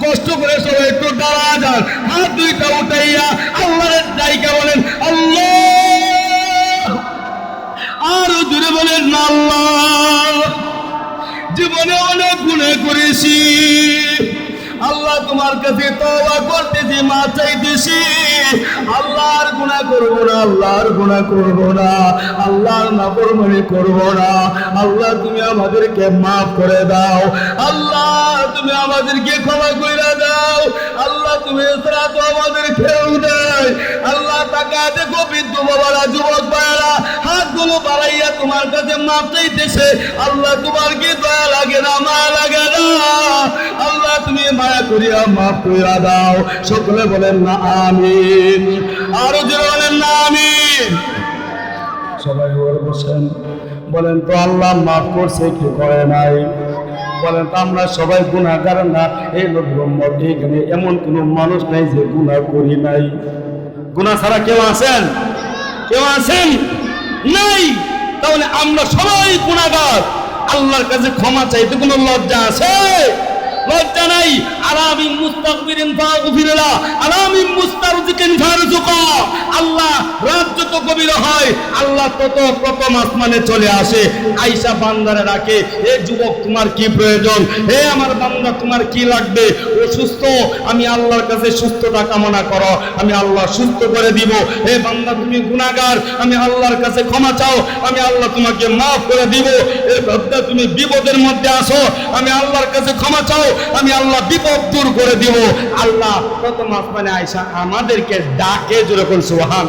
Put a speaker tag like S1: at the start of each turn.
S1: কষ্ট করে সবাই একটু দাঁড়া যান। হাত দুইটা উঠাইয়া আল্লাহর দায়িকা বলেন, আল্লাহ! আরও জুড়ে বলেন, আল্লাহ! জীবনে অনেক গুণে করেছি। আল্লাহ তোমার কাছে তওবা করতেছি মা চাইতেছি। আল্লাহর গুনাহ করব না, আল্লাহর গুনাহ করব না, আল্লাহর নাফরমানি করব না। আল্লাহ, তুমি আমাদেরকে maaf করে দাও। আল্লাহ আমাদেরকে ক্ষমা করে দাও। আল্লাহ, তুমি তো আমাদের কেউ নেই। আল্লাহ টাকা দেখো বৃদ্ধ বাবারা, যুবক ভাইয়েরা, হাতগুলো বাড়াইয়া তোমার কাছে মাপ চাইতেছে। আল্লাহ তোমার কি দয়া লাগে না, মায়া লাগে না। আল্লাহ, তুমি মায়া করিয়া মাফ করিয়া দাও। সকলে বলেন না, আমিন। আরও জোরে বলেন না, আমিন। সবাই বসেন। বলেন তো, আল্লাহ মাফ করছে কি করে নাই? বলেন, তো আমরা সবাই গুণাগার না। এই ব্রহ্মর এখানে এমন কোনো মানুষ নাই যে গুণা করি নাই। গুণা ছাড়া কেউ আছেন? কেউ আছেন? নাই। তাহলে আমরা সবাই গুণাগার আল্লাহর কাছে ক্ষমা চাইতে কোনো লজ্জা আছে? আলামিন মুস্তাকবিরিন ফাগফিরলা আলামিন মুস্তারজিকিন ফারজুকা। আল্লাহ রাত যত গভীর হয়, আল্লাহ তত প্রথম আসমানে চলে আসে। আইসা বান্দারে ডাকে হে যুবক, তোমার কি প্রয়োজন? হে আমার বান্দা, তোমার কি লাগবে? অসুস্থ? আমি আল্লাহর কাছে সুস্থতা কামনা করো। আমি আল্লাহ সুস্থ করে দিব। হে বান্দা, তুমি গুনাহগার। আমি আল্লাহর কাছে ক্ষমা চাও। আমি আল্লাহ তোমাকে মাফ করে দিব। হে বান্দা, তুমি বিপদের মধ্যে আসো আমি আল্লাহর কাছে ক্ষমা চাও। আমি আল্লাহ বিপদ দূর করে দিব। আল্লাহ প্রথম মানে আইসা আমাদেরকে ডাকে যেরকম সুবহান